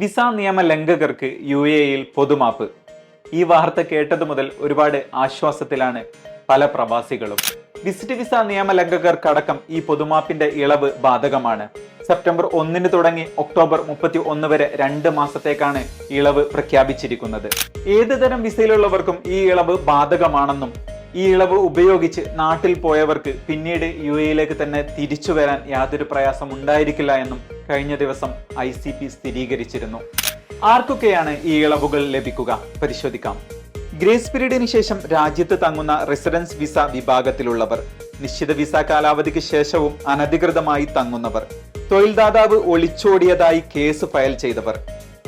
Visa നിയമ ലംഘകർക്ക് U എയിൽ പൊതുമാപ്പ്. ഈ വാർത്ത കേട്ടതു മുതൽ ഒരുപാട് ആശ്വാസത്തിലാണ് പല പ്രവാസികളും. വിസിറ്റ് വിസ നിയമ ലംഘകർക്കടക്കം ഈ പൊതുമാപ്പിന്റെ ഇളവ് ബാധകമാണ്. സെപ്റ്റംബർ ഒന്നിന് തുടങ്ങി ഒക്ടോബർ മുപ്പത്തി ഒന്ന് വരെ രണ്ട് മാസത്തേക്കാണ് ഇളവ് പ്രഖ്യാപിച്ചിരിക്കുന്നത്. ഏത് തരം വിസയിലുള്ളവർക്കും ഈ ഇളവ് ബാധകമാണെന്നും ഈ ഇളവ് ഉപയോഗിച്ച് നാട്ടിൽ പോയവർക്ക് പിന്നീട് യു എയിലേക്ക് തന്നെ തിരിച്ചു വരാൻ യാതൊരു പ്രയാസം ഉണ്ടായിരിക്കില്ല എന്നും കഴിഞ്ഞ ദിവസം ഐ സി പി സ്ഥിരീകരിച്ചിരുന്നു. ആർക്കൊക്കെയാണ് ഈ ഇളവുകൾ ലഭിക്കുക? പരിശോധിക്കാം. ഗ്രേസ് പീരീഡിന് ശേഷം രാജ്യത്ത് തങ്ങുന്ന റെസിഡൻസ് വിസ വിഭാഗത്തിലുള്ളവർ നിശ്ചിത വിസ കാലാവധിക്ക് ശേഷവും അനധികൃതമായി തങ്ങുന്നവർ തൊഴിൽദാതാവ് ഒളിച്ചോടിയതായി കേസ് ഫയൽ ചെയ്തവർ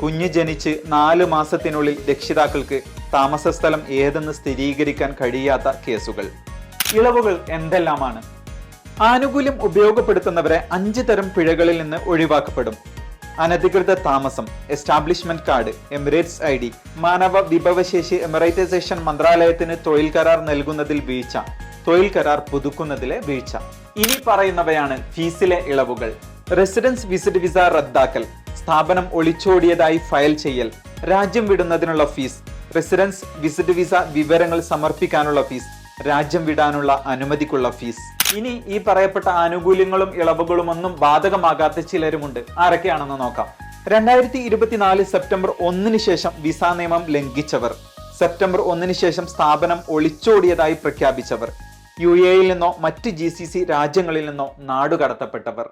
കുഞ്ഞ് ജനിച്ച് നാല് മാസത്തിനുള്ളിൽ രക്ഷിതാക്കൾക്ക് താമസസ്ഥലം ഏതെന്ന് സ്ഥിരീകരിക്കാൻ കഴിയാത്ത കേസുകൾ. ഇളവുകൾ എന്തെല്ലാമാണ്? ആനുകൂല്യം ഉപയോഗപ്പെടുത്തുന്നവരെ അഞ്ച് തരം പിഴകളിൽ നിന്ന് ഒഴിവാക്കപ്പെടും. അനധികൃത താമസം establishment card Emirates I D മാനവ വിഭവശേഷി എമിറൈറ്റൈസേഷൻ മന്ത്രാലയത്തിന് തൊഴിൽ കരാർ നൽകുന്നതിൽ വീഴ്ച തൊഴിൽ കരാർ പുതുക്കുന്നതിലെ വീഴ്ച. ഇനി പറയുന്നവയാണ് ഫീസിലെ ഇളവുകൾ. റെസിഡൻസ് വിസിറ്റ് വിസ റദ്ദാക്കൽ സ്ഥാപനം ഒളിച്ചോടിയതായി ഫയൽ ചെയ്യൽ രാജ്യം വിടുന്നതിനുള്ള ഫീസ് റെസിഡൻസ് വിസിറ്റ് വിസ വിവരങ്ങൾ സമർപ്പിക്കാനുള്ള ഫീസ് രാജ്യം വിടാനുള്ള അനുമതിക്കുള്ള ഫീസ്. ഇനി ഈ പറയപ്പെട്ട ആനുകൂല്യങ്ങളും ഇളവുകളും ഒന്നും ബാധകമാകാത്ത ചിലരുമുണ്ട്. ആരൊക്കെയാണെന്ന് നോക്കാം. രണ്ടായിരത്തി ഇരുപത്തിനാല് സെപ്റ്റംബർ ഒന്നിന് ശേഷം വിസ നിയമം ലംഘിച്ചവർ. സെപ്റ്റംബർ ഒന്നിന് ശേഷം സ്ഥാപനം ഒളിച്ചോടിയതായി പ്രഖ്യാപിച്ചവർ. യു എയിൽ നിന്നോ മറ്റ് ജി സി സി രാജ്യങ്ങളിൽ നിന്നോ നാടുകടത്തപ്പെട്ടവർ.